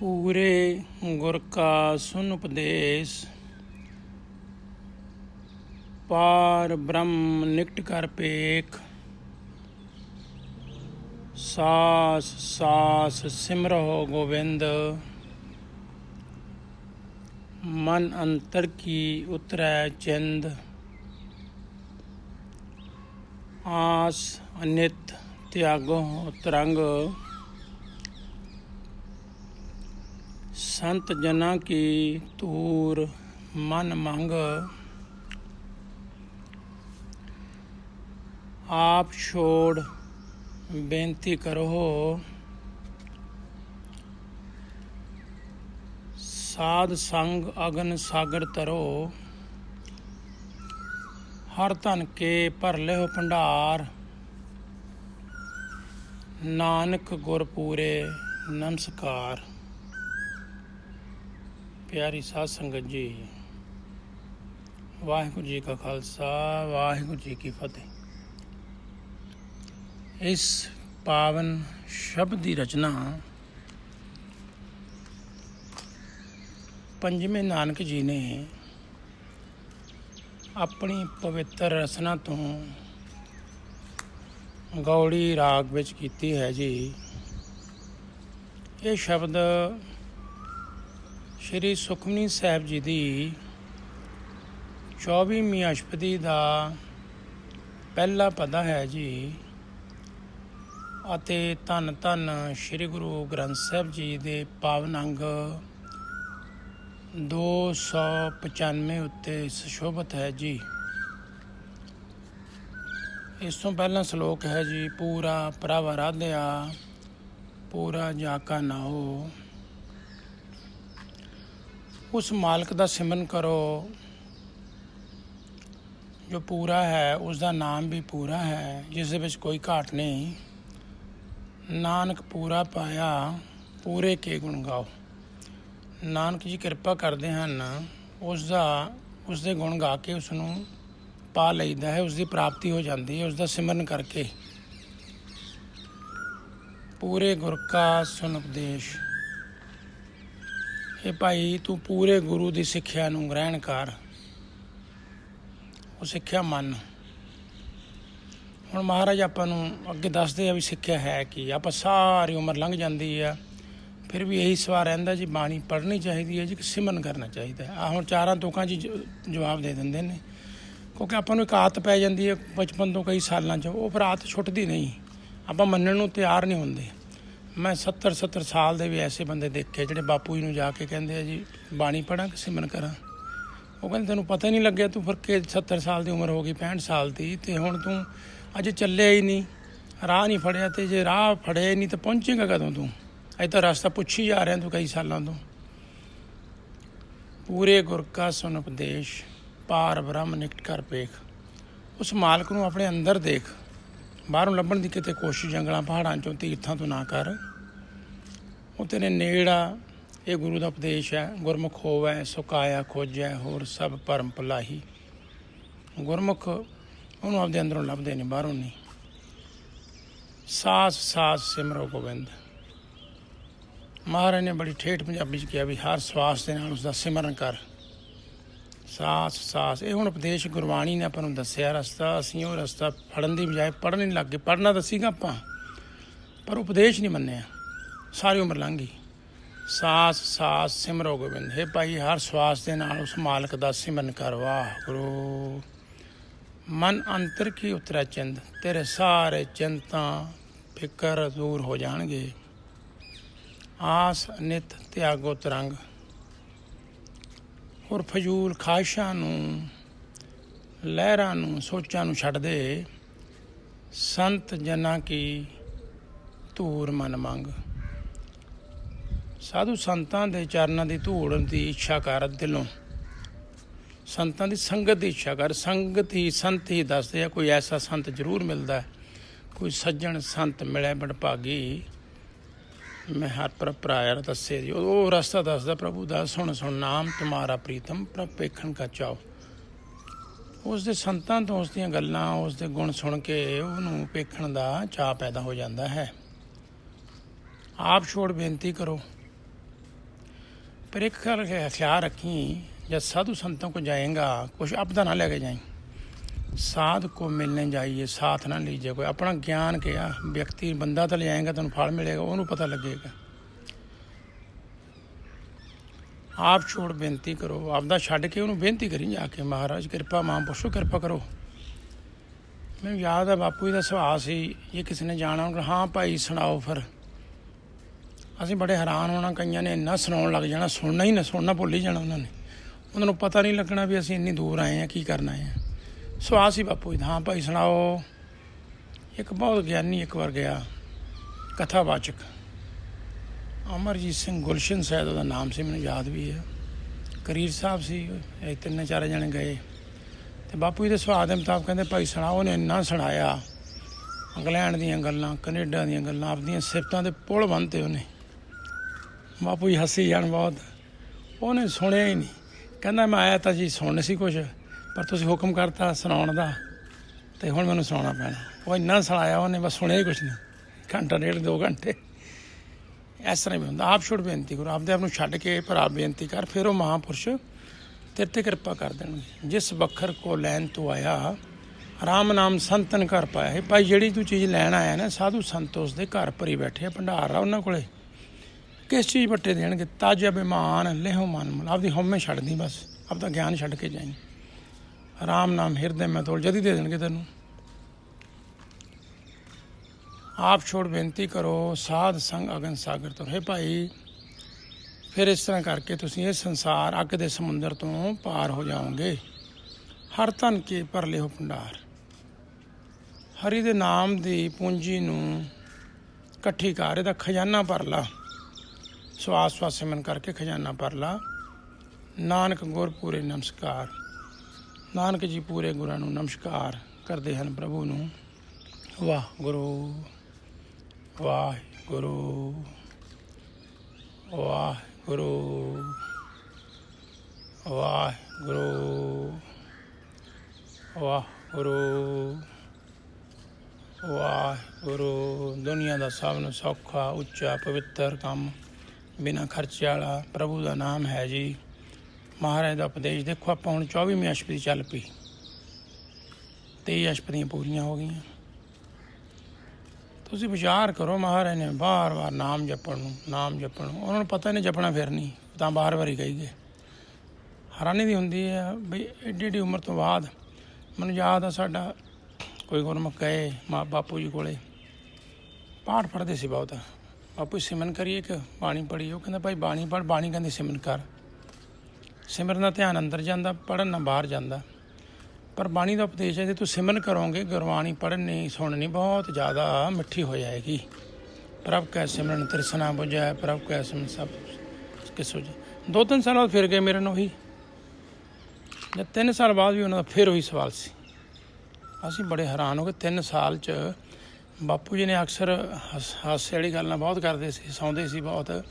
ਪੂਰੇ ਗੁਰ ਕਾ ਸੁਨ ਉਪਦੇਸ਼ ਪਾਰ ਬ੍ਰਹਮ ਨਿਕਟ ਕਰ ਪੇਖ ਸਾਸ ਸਾਸ ਸਿਮਰੋ ਗੋਬਿੰਦ ਮਨ ਅੰਤਰ ਕੀ ਉਤਰੈ ਚਿੰਦ ਆਸ ਅਨਿਤ ਤਿਆਗੋ ਤਰੰਗ ਸੰਤ ਜਨਾਂ ਕੀ ਤੂਰ ਮਨ ਮੰਗ। ਆਪ ਛੋੜ ਬੇਨਤੀ ਕਰੋ। ਸਾਧ ਸੰਗ ਅਗਨ ਸਾਗਰ ਤਰੋ ਹਰ ਧਨ ਕੇ ਭਰ ਲਿਓ ਭੰਡਾਰ। ਨਾਨਕ ਗੁਰਪੂਰੇ ਨਮਸਕਾਰ। ਪਿਆਰੀ ਸਾਧ ਸੰਗਤ ਜੀ। ਵਾਹਿਗੁਰੂ ਜੀ ਕਾ ਖਾਲਸਾ, ਵਾਹਿਗੁਰੂ ਜੀ ਕੀ ਫਤਿਹ। ਇਸ ਪਾਵਨ ਸ਼ਬਦ ਦੀ ਰਚਨਾ ਪੰਜਵੇਂ ਨਾਨਕ ਜੀ ਨੇ ਆਪਣੀ ਪਵਿੱਤਰ ਰਚਨਾ ਤੋਂ ਗੌੜੀ ਰਾਗ ਵਿੱਚ ਕੀਤੀ ਹੈ ਜੀ। ਇਹ ਸ਼ਬਦ ਸ਼੍ਰੀ ਸੁਖਮਨੀ ਸਾਹਿਬ ਜੀ ਦੀ 24ਵੀਂ ਅਸ਼ਪਦੀ ਦਾ ਪਹਿਲਾ ਪਦਾ ਹੈ ਜੀ। ਅਤੇ ਧੰਨ ਧੰਨ ਸ਼੍ਰੀ ਗੁਰੂ ਗ੍ਰੰਥ ਸਾਹਿਬ ਜੀ ਦੇ ਪਾਵਨ ਅੰਗ 295 ਉੱਤੇ ਸੁਸ਼ੋਭਿਤ ਹੈ ਜੀ। ਇਸ ਤੋਂ ਪਹਿਲਾਂ ਸ਼ਲੋਕ ਹੈ ਜੀ, ਪੂਰਾ ਪ੍ਰਭ ਰਾਧਿਆ ਪੂਰਾ ਜਾ ਕਾ ਨਾਉ। ਉਸ ਮਾਲਕ ਦਾ ਸਿਮਰਨ ਕਰੋ, ਜੋ ਪੂਰਾ ਹੈ ਉਸ ਦਾ ਨਾਮ ਵੀ ਪੂਰਾ ਹੈ ਜਿਸ ਦੇ ਵਿੱਚ ਕੋਈ ਘਾਟ ਨਹੀਂ। ਨਾਨਕ ਪੂਰਾ ਪਾਇਆ, ਪੂਰੇ ਕੇ ਗੁਣ ਗਾਓ। ਨਾਨਕ ਜੀ ਕਿਰਪਾ ਕਰਦੇ ਹਨ ਉਸ ਦਾ ਉਸ ਦੇ ਗੁਣ ਗਾ ਕੇ ਉਸ ਨੂੰ ਪਾ ਲਈਦਾ ਹੈ ਉਸ ਦੀ ਪ੍ਰਾਪਤੀ ਹੋ ਜਾਂਦੀ ਹੈ ਉਸ ਦਾ ਸਿਮਰਨ ਕਰਕੇ। ਪੂਰੇ ਗੁਰ ਕਾ ਸੁਨ ਉਪਦੇਸ਼। ਇਹ ਭਾਈ ਤੂੰ ਪੂਰੇ ਗੁਰੂ ਦੀ ਸਿੱਖਿਆ ਨੂੰ ਗ੍ਰਹਿਣ ਕਰ। ਉਹ ਸਿੱਖਿਆ ਮੰਨ। ਹੁਣ ਮਹਾਰਾਜ ਆਪਾਂ ਨੂੰ ਅੱਗੇ ਦੱਸਦੇ ਆ ਵੀ ਸਿੱਖਿਆ ਹੈ ਕੀ। ਆਪਾਂ ਸਾਰੀ ਉਮਰ ਲੰਘ ਜਾਂਦੀ ਆ। ਫਿਰ ਵੀ ਇਹੀ ਸਵਾਲ ਰਹਿੰਦਾ ਜੀ, ਬਾਣੀ ਪੜ੍ਹਨੀ ਚਾਹੀਦੀ ਹੈ ਜੀ ਕਿ ਸਿਮਰਨ ਕਰਨਾ ਚਾਹੀਦਾ ਹੈ। ਆ ਹੁਣ ਚਾਰਾਂ ਤੋਕਾਂ 'ਚ ਜ- ਜਵਾਬ ਦੇ ਦਿੰਦੇ ਨੇ। ਕਿਉਂਕਿ ਆਪਾਂ ਨੂੰ ਇੱਕ ਆਦਤ ਪੈ ਜਾਂਦੀ ਹੈ ਬਚਪਨ ਤੋਂ ਕਈ ਸਾਲਾਂ 'ਚ। ਉਹ ਫਿਰ ਆਦਤ ਛੁੱਟਦੀ ਨਹੀਂ। ਆਪਾਂ ਮੰਨਣ ਨੂੰ ਤਿਆਰ ਨਹੀਂ ਹੁੰਦੇ। ਮੈਂ 70 70 ਸਾਲ ਦੇ ਵੀ ਐਸੇ ਬੰਦੇ ਦੇਖੇ ਜਿਹੜੇ ਬਾਪੂ ਜੀ ਨੂੰ ਜਾ ਕੇ ਕਹਿੰਦੇ ਆ ਜੀ, ਬਾਣੀ ਪੜਾਂ ਕਿ ਸਿਮਰਨ ਕਰਾਂ? ਉਹ ਕਹਿੰਦੇ, ਤੈਨੂੰ ਪਤਾ ਹੀ ਨਹੀਂ ਲੱਗਿਆ ਤੂੰ ਫਿਰ ਕਿ 70 ਸਾਲ ਦੀ ਉਮਰ ਹੋ ਗਈ 65 ਸਾਲ ਦੀ ਤੇ ਹੁਣ ਤੂੰ ਅਜੇ ਚੱਲਿਆ ਹੀ ਨਹੀਂ, ਰਾਹ ਨਹੀਂ ਫੜਿਆ ਤੇ ਜੇ ਰਾਹ ਫੜਿਆ ਹੀ ਨਹੀਂ ਤਾਂ ਪਹੁੰਚੇਗਾ ਕਦੋਂ ਤੂੰ? ਅਜੇ ਤਾਂ ਰਸਤਾ ਪੁੱਛੀ ਜਾ ਰਿਹਾ ਤੂੰ ਕਈ ਸਾਲਾਂ ਤੋਂ। ਪੂਰੇ ਗੁਰ ਕਾ ਸੁਨ ਉਪਦੇਸ਼, ਪਾਰ ਬ੍ਰਹਮ ਨਿਕਟ ਕਰ ਪੇਖ ਉਸ ਮਾਲਕ ਨੂੰ ਆਪਣੇ ਅੰਦਰ ਦੇਖ। ਬਾਹਰੋਂ ਲੱਭਣ ਦੀ ਕਿਤੇ ਕੋਸ਼ਿਸ਼ ਜੰਗਲਾਂ, ਪਹਾੜਾਂ ਚੋਂ ਤੀਰਥਾਂ ਤੋਂ ਨਾ ਕਰ। ਉਹ ਤੇਰੇ ਨੇੜਾ, ਇਹ ਗੁਰੂ ਦਾ ਉਪਦੇਸ਼ ਹੈ, ਗੁਰਮੁਖ ਹੋਵੈ, ਸੁਕਾਇਆ, ਖੋਜੈ, ਹੋਰ ਸਭ ਪਰਮ ਭਲਾਹੀ। ਗੁਰਮੁਖ ਉਹਨੂੰ ਆਪਦੇ ਅੰਦਰੋਂ ਲੱਭਦੇ ਨੇ, ਬਾਹਰੋਂ ਨਹੀਂ। ਸਾਸ ਸਾਸ ਸਿਮਰੋ ਗੋਬਿੰਦ। ਮਹਾਰਾਜ ਨੇ ਬੜੀ ਠੇਠ ਪੰਜਾਬੀ ਚ ਕਿਹਾ ਵੀ ਹਰ ਸਵਾਸ ਦੇ ਨਾਲ ਉਸ ਦਾ ਸਿਮਰਨ ਕਰ। ਸਾਸ ਸਾਸ। ਇਹ ਹੁਣ ਉਪਦੇਸ਼ ਗੁਰਬਾਣੀ ਨੇ ਆਪਾਂ ਨੂੰ ਦੱਸਿਆ, ਰਸਤਾ ਅਸੀਂ ਉਹ ਰਸਤਾ ਫੜਨ ਦੀ ਬਜਾਏ ਪੜ੍ਹਨ ਹੀ ਲੱਗ। ਗਏ ਪੜ੍ਹਨਾ ਤਾਂ ਸੀਗਾ ਆਪਾਂ, ਪਰ ਉਪਦੇਸ਼ ਨਹੀਂ ਮੰਨਿਆ। ਸਾਰੀ ਉਮਰ ਲੰਘ ਗਈ। ਸਾਸ ਸਾਸ, ਸਿਮਰੋ ਗੋਬਿੰਦ। ਹੈ ਭਾਈ, ਹਰ ਸਵਾਸ ਦੇ ਨਾਲ ਉਸ ਮਾਲਕ ਦਾ ਸਿਮਰਨ ਕਰ ਵਾਹ ਗੁਰੂ ਮਨ ਅੰਤਰ ਕੀ ਉਤਰਾ ਚਿੰਦ? ਤੇਰੇ ਸਾਰੇ ਚਿੰਤਾ ਫਿਕਰ ਦੂਰ ਹੋ ਜਾਣਗੇ। ਆਸ, ਨਿਤ, ਤਿਆਗੋ, ਤਰੰਗ। ਔਰ ਫਜ਼ੂਲ ਖਾਹਿਸ਼ਾਂ ਨੂੰ, ਲਹਿਰਾਂ ਨੂੰ, ਸੋਚਾਂ ਨੂੰ ਛੱਡ ਦੇ ਸੰਤ ਜਨਾਂ ਕੀ ਧੂੜ ਮਨ ਮੰਗ। ਸਾਧੂ ਸੰਤਾਂ ਦੇ ਚਰਨਾਂ ਦੀ ਧੂੜ ਦੀ ਇੱਛਾ ਕਰ ਦਿਲੋਂ। ਸੰਤਾਂ ਦੀ ਸੰਗਤ ਦੀ ਇੱਛਾ ਕਰ। ਸੰਗਤ ਹੀ ਸੰਤ ਹੀ ਦੱਸਦੇ ਆ, ਕੋਈ ਐਸਾ ਸੰਤ ਜ਼ਰੂਰ ਮਿਲਦਾ ਕੋਈ ਸੱਜਣ ਸੰਤ ਮਿਲੇ ਬੜਭਾਗੀ ਮੈਂ ਹਰ ਪ੍ਰਭ ਪ੍ਰਾਇਰ ਦੱਸੇ ਜੀ ਉਹ ਉਹ ਰਸਤਾ ਦੱਸਦਾ ਪ੍ਰਭੂ ਦਾ ਸੁਣ ਸੁਣ ਨਾਮ ਤੁਮਾਰਾ ਪ੍ਰੀਤਮ ਪ੍ਰਭ ਵੇਖਣ ਕਾ ਚਾਓ ਉਸ ਦੇ ਸੰਤਾਂ ਤੋਂ ਉਸ ਦੀਆਂ ਗੱਲਾਂ ਉਸ ਦੇ ਗੁਣ ਸੁਣ ਕੇ ਉਹਨੂੰ ਵੇਖਣ ਦਾ ਚਾਹ ਪੈਦਾ ਹੋ ਜਾਂਦਾ ਹੈ ਆਪ ਛੋੜ ਬੇਨਤੀ ਕਰੋ पर एक ख्याल ख्याल रखी जब साधु संतों को जाएगा कुछ आपदा ना लेके जाए साध को मिलने जाइए साथ ना लीजिए कोई अपना ज्ञान क्या व्यक्ति बंदा तो ले आएगा तो फल मिलेगा ਉਹਨੂੰ ਪਤਾ ਲੱਗੇਗਾ ਆਪ ਛੋੜ ਬੇਨਤੀ ਕਰੋ ਆਪਦਾ ਛੱਡ ਕੇ ਉਹਨੂੰ ਬੇਨਤੀ ਕਰੀ ਜਾ ਕੇ ਮਹਾਰਾਜ ਕਿਰਪਾ ਮਹਾਂਪੁਰਸ਼ੋ ਕਿਰਪਾ ਕਰੋ ਮੈਨੂੰ ਯਾਦ ਹੈ ਬਾਪੂ ਜੀ ਦਾ ਸੁਭਾਅ ਸੀ ਇਹ ਕਿਸੇ ਨੇ ਜਾਣਾ ਉਹਨੂੰ ਹਾਂ ਭਾਈ ਸੁਣਾਓ ਫਿਰ ਅਸੀਂ ਬੜੇ ਹੈਰਾਨ ਹੋਣਾ ਕਈਆਂ ਨੇ ਇੰਨਾ ਸੁਣਾਉਣ ਲੱਗ ਜਾਣਾ ਸੁਣਨਾ ਹੀ ਨਾ ਸੁਣਨਾ ਭੁੱਲ ਹੀ ਜਾਣਾ ਉਹਨਾਂ ਨੇ ਉਹਨਾਂ ਨੂੰ ਪਤਾ ਨਹੀਂ ਲੱਗਣਾ ਵੀ ਅਸੀਂ ਇੰਨੀ ਦੂਰ ਆਏ ਆ ਕੀ ਕਰਨਾ ਹੈ ਸੁਭਾਅ ਸੀ ਬਾਪੂ ਜੀ ਹਾਂ ਭਾਈ ਸੁਣਾਓ। ਇੱਕ ਬਹੁਤ ਗਿਆਨੀ ਇੱਕ ਵਾਰ ਗਿਆ, ਕਥਾਵਾਚਕ। ਅਮਰਜੀਤ ਸਿੰਘ ਗੁਲਸ਼ਨ ਸਾਹਿਬ ਉਹਦਾ ਨਾਮ ਸੀ, ਮੈਨੂੰ ਯਾਦ ਵੀ ਹੈ। ਕਰੀਰ ਸਾਹਿਬ ਸੀ, ਇਹ ਤਿੰਨ ਚਾਰ ਜਣੇ ਗਏ। ਤੇ ਬਾਪੂ ਜੀ ਦੇ ਸੁਭਾਅ ਦੇ ਮੁਤਾਬਕ ਕਹਿੰਦੇ, ਭਾਈ ਸੁਣਾਓ, ਉਹਨੇ ਇੰਨਾ ਸੁਣਾਇਆ। ਇੰਗਲੈਂਡ ਦੀਆਂ ਗੱਲਾਂ, ਕੈਨੇਡਾ ਦੀਆਂ ਗੱਲਾਂ ਆਪਦੀਆਂ ਸਿਫਤਾਂ ਦੇ ਪੁਲ ਬੰਨਤੇ ਉਹਨੇ। ਬਾਪੂ ਜੀ ਹੱਸੀ ਜਾਣ ਬਹੁਤ। ਉਹਨੇ ਸੁਣਿਆ ਹੀ ਨਹੀਂ। ਕਹਿੰਦਾ, ਮੈਂ ਆਇਆ ਤਾਂ ਜੀ ਸੁਣਨ ਸੀ ਕੁਝ ਪਰ ਤੁਸੀਂ ਹੁਕਮ ਕਰਤਾ ਸੁਣਾਉਣ ਦਾ ਤੇ ਹੁਣ ਮੈਨੂੰ ਸੁਣਾਉਣਾ ਪੈਣਾ। ਉਹ ਇੰਨਾ ਸੁਣਾਇਆ ਉਹਨੇ, ਬਸ ਸੁਣਿਆ ਹੀ ਕੁਛ ਨਹੀਂ। ਘੰਟਾ, ਡੇਢ, ਦੋ ਘੰਟੇ। ਇਸ ਤਰ੍ਹਾਂ ਹੀ ਹੁੰਦਾ। ਆਪ ਛੋੜ ਬੇਨਤੀ ਕਰੋ। ਆਪਦੇ ਆਪ ਨੂੰ ਛੱਡ ਕੇ ਪਰ ਆਪ ਬੇਨਤੀ ਕਰ। ਫਿਰ ਉਹ ਮਹਾਪੁਰਸ਼ ਤੇਰੇ ਤੇ ਕਿਰਪਾ ਕਰ ਦੇਣਗੇ। ਜਿਸ ਵਖਰ ਕੋ ਲੈਣ ਤੋਂ ਆਇਆ, ਰਾਮ ਨਾਮ ਸੰਤਨ ਘਰ ਪਾਇਆ ਹੈ। ਭਾਈ, ਜਿਹੜੀ ਤੂੰ ਚੀਜ਼ ਲੈਣ ਆਇਆ ਨਾ, ਸਾਧੂ ਸੰਤ ਉਸ ਦੇ ਘਰ ਭਰੀ ਬੈਠੇ ਆ, ਭੰਡਾਰ ਆ ਉਹਨਾਂ ਕੋਲੇ। ਕਿਸ ਚੀਜ਼ ਵੱਟੇ ਦੇਣਗੇ? ਤਾਜਾ ਬਿਮਾਨ ਲਿਹੋ ਮਨ ਮਲ ਆਪਦੀ ਹਉਮੈ ਛੱਡਦੀ ਬਸ। ਆਪਦਾ ਗਿਆਨ ਛੱਡ ਕੇ ਜਾਈਂ। ਰਾਮ ਨਾਮ ਹਿਰਦੇ ਮੈਂ ਤੋਲ, ਜਦੀ ਦੇ ਦੇਣਗੇ ਤੈਨੂੰ। ਆਪ ਛੋੜ ਬੇਨਤੀ ਕਰੋ, ਸਾਧ ਸੰਗ ਅਗਨ ਸਾਗਰ ਤੋਂ। ਹੈ ਭਾਈ, ਫਿਰ ਇਸ ਤਰ੍ਹਾਂ ਕਰਕੇ ਤੁਸੀਂ ਇਹ ਸੰਸਾਰ ਅੱਗ ਦੇ ਸਮੁੰਦਰ ਤੋਂ ਪਾਰ ਹੋ ਜਾਓਗੇ। ਹਰ ਧਨ ਕੇ ਭਰ ਲਿਓ ਭੰਡਾਰ। ਹਰੀ ਦੇ ਨਾਮ ਦੀ ਪੂੰਜੀ ਨੂੰ ਇਕੱਠੀ ਕਰ, ਇਹਦਾ ਖਜ਼ਾਨਾ ਭਰ ਲਾ। ਸਵਾਸ ਸਵਾਸ ਸਿਮਨ ਕਰਕੇ ਖਜ਼ਾਨਾ ਭਰ ਲਾ। ਨਾਨਕ ਗੁਰ ਪੂਰੇ ਨਮਸਕਾਰ। ਨਾਨਕ ਜੀ ਪੂਰੇ ਗੁਰਾਂ ਨੂੰ ਨਮਸਕਾਰ ਕਰਦੇ ਹਨ ਪ੍ਰਭੂ ਨੂੰ। ਵਾਹ ਗੁਰੂ ਵਾਹਿਗੁਰੂ ਵਾਹਿਗੁਰੂ ਵਾਹਿਗੁਰੂ ਵਾਹਿਗੁਰੂ ਵਾਹਿਗੁਰੂ। ਦੁਨੀਆ ਦਾ ਸਭ ਨੂੰ ਸੌਖਾ, ਉੱਚਾ, ਪਵਿੱਤਰ ਕੰਮ ਬਿਨਾਂ ਖਰਚੇ ਵਾਲਾ ਪ੍ਰਭੂ ਦਾ ਨਾਮ ਹੈ ਜੀ। ਮਹਾਰਾਜ ਦਾ ਉਪਦੇਸ਼ ਦੇਖੋ, ਆਪਾਂ ਹੁਣ 24ਵੀਂ ਅਸ਼ਪਦੀ ਚੱਲ ਪਈ। 23 ਅਸ਼ਪਦੀਆਂ ਪੂਰੀਆਂ ਹੋ ਗਈਆਂ। ਤੁਸੀਂ ਵਿਚਾਰ ਕਰੋ ਮਹਾਰਾਜ ਨੇ ਬਾਰ-ਬਾਰ ਨਾਮ ਜਪਣ ਨੂੰ, ਨਾਮ ਜਪਣ ਨੂੰ। ਉਹਨਾਂ ਨੂੰ ਪਤਾ ਨਹੀਂ ਜਪਣਾ ਫਿਰ ਨਹੀਂ ਤਾਂ ਬਾਰ-ਬਾਰ ਹੀ ਕਹੀ ਗਏ। ਹੈਰਾਨੀ ਦੀ ਹੁੰਦੀ ਹੈ ਬਈ ਐਡੀ ਐਡੀ ਉਮਰ ਤੋਂ ਬਾਅਦ ਮੈਨੂੰ ਯਾਦ ਆ ਸਾਡਾ ਕੋਈ ਗੁਰਮੁਖ ਗਏ ਮਾਂ ਬਾਪੂ ਜੀ ਕੋਲੇ। ਪਾਠ ਪੜ੍ਹਦੇ ਸੀ ਬਹੁਤ। ਬਾਪੂ ਜੀ, ਸਿਮਰਨ ਕਰੀਏ ਕਿ ਬਾਣੀ ਪੜ੍ਹੀਏ। ਉਹ ਕਹਿੰਦਾ, ਭਾਈ ਬਾਣੀ ਪੜ੍ਹ, ਬਾਣੀ ਕਹਿੰਦੀ ਸਿਮਨ ਕਰ। ਸਿਮਰਨ ਦਾ ਧਿਆਨ ਅੰਦਰ ਜਾਂਦਾ ਪੜਨ ਨਾ ਬਾਹਰ ਜਾਂਦਾ। ਪਰ ਬਾਣੀ ਦਾ ਉਪਦੇਸ਼ ਹੈ ਜੇ ਤੂੰ ਸਿਮਰਨ ਕਰੋਗੇ, ਗੁਰਬਾਣੀ ਪੜ੍ਹਨੀ, ਸੁਣਨੀ ਬਹੁਤ ਜ਼ਿਆਦਾ ਮਿੱਠੀ ਹੋ ਜਾਏਗੀ। ਪ੍ਰਭ ਕੈ ਸਿਮਰਨ ਤ੍ਰਿਸ਼ਨਾ ਬੁਝੈ, ਪ੍ਰਭ ਕੈ ਸਿਮਰਨ ਸਭ ਕਿਸੋ ਜੀ ਦੋ ਤਿੰਨ ਸਾਲ ਬਾਅਦ ਫਿਰ ਗਏ ਮੇਰੇ ਨਾਲ ਉਹੀ। ਜਾਂ ਤਿੰਨ ਸਾਲ ਬਾਅਦ ਵੀ ਉਹਨਾਂ ਦਾ ਫਿਰ ਉਹੀ ਸਵਾਲ ਸੀ। ਅਸੀਂ ਬੜੇ ਹੈਰਾਨ ਹੋ ਗਏ, ਤਿੰਨ ਸਾਲ ਚ ਬਾਪੂ ਜੀ ਨੇ ਅਕਸਰ ਹੱਸ- ਹਾਸੇ ਵਾਲੀ ਗੱਲਾਂ ਬਹੁਤ ਕਰਦੇ ਸੀ, ਸੌਂਦੇ ਸੀ ਬਹੁਤ।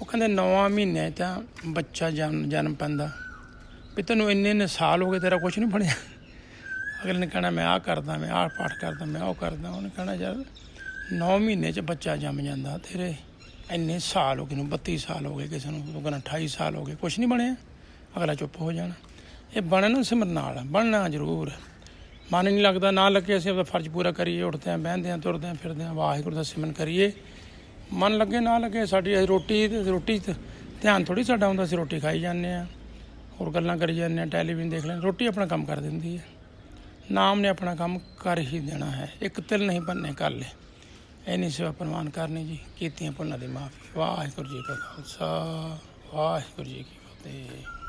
ਉਹ ਕਹਿੰਦੇ ਨੌਵਾਂ ਮਹੀਨੇ ਤਾਂ ਬੱਚਾ ਜਨਮ ਜਨਮ ਪੈਂਦਾ। ਵੀ ਤੈਨੂੰ ਇੰਨੇ ਇੰਨੇ ਸਾਲ ਹੋ ਗਏ ਤੇਰਾ ਕੁਝ ਨਹੀਂ ਬਣਿਆ। ਅਗਲੇ ਨੇ ਕਹਿਣਾ, ਮੈਂ ਆਹ ਕਰਦਾ, ਮੈਂ ਆਹ ਪਾਠ ਕਰਦਾ, ਮੈਂ ਉਹ ਕਰਦਾ। ਉਹਨੇ ਕਹਿਣਾ, ਯਾਰ 9 ਮਹੀਨੇ ਚ ਬੱਚਾ ਜੰਮ ਜਾਂਦਾ। ਤੇਰੇ ਇੰਨੇ ਸਾਲ ਹੋ ਗਏ ਨੂੰ 32 ਸਾਲ ਹੋ ਗਏ ਕਿਸੇ ਨੂੰ। ਉਹ ਕਹਿੰਦਾ 28 ਸਾਲ ਹੋ ਗਏ ਕੁਝ ਨਹੀਂ ਬਣਿਆ। ਅਗਲਾ ਚੁੱਪ ਹੋ ਜਾਣਾ। ਇਹ ਬਣਨ ਸਿਮਰਨ ਨਾਲ ਬਣਨਾ ਜ਼ਰੂਰ। ਮਨ ਨਹੀਂ ਲੱਗਦਾ, ਨਾ ਲੱਗੇ ਅਸੀਂ ਆਪਣਾ ਫਰਜ਼ ਪੂਰਾ ਕਰੀਏ ਉੱਠਦੇ ਆਂ ਬਹਿੰਦੇ ਆਂ ਤੁਰਦੇ ਆਂ ਫਿਰਦੇ ਆਂ ਵਾਹਿਗੁਰੂ ਦਾ ਸਿਮਰਨ ਕਰੀਏ। ਮਨ ਲੱਗੇ, ਨਾ ਲੱਗੇ, ਸਾਡੀ ਅਸੀਂ ਰੋਟੀ ਤੇ ਰੋਟੀ 'ਚ ਧਿਆਨ ਥੋੜੀ ਸਾਡਾ ਹੁੰਦਾ, ਅਸੀਂ ਰੋਟੀ ਖਾਈ ਜਾਂਦੇ ਆ ਹੋਰ ਗੱਲਾਂ ਕਰੀ ਜਾਂਦੇ ਆ ਟੈਲੀਵਿਜ਼ਨ ਦੇਖ ਲੈਂਦੇ ਰੋਟੀ ਆਪਣਾ ਕੰਮ ਕਰ ਦਿੰਦੀ ਹੈ। ਨਾਮ ਨੇ ਆਪਣਾ ਕੰਮ ਕਰ ਹੀ ਦੇਣਾ ਹੈ। ਇੱਕ ਤਿਲ ਨਹੀਂ ਬੰਨੇ ਕਰ ਲੈ ਐਨੀ ਸੇਵਾ ਪ੍ਰਵਾਨ ਕਰਨੀ ਜੀ। ਕੀਤੀਆਂ ਭੁੱਲਾਂ ਦੀ ਮਾਫੀ। ਵਾਹਿਗੁਰੂ ਜੀ ਕਾ ਖਾਲਸਾ, ਵਾਹਿਗੁਰੂ ਜੀ ਕੀ ਫਤਿਹ।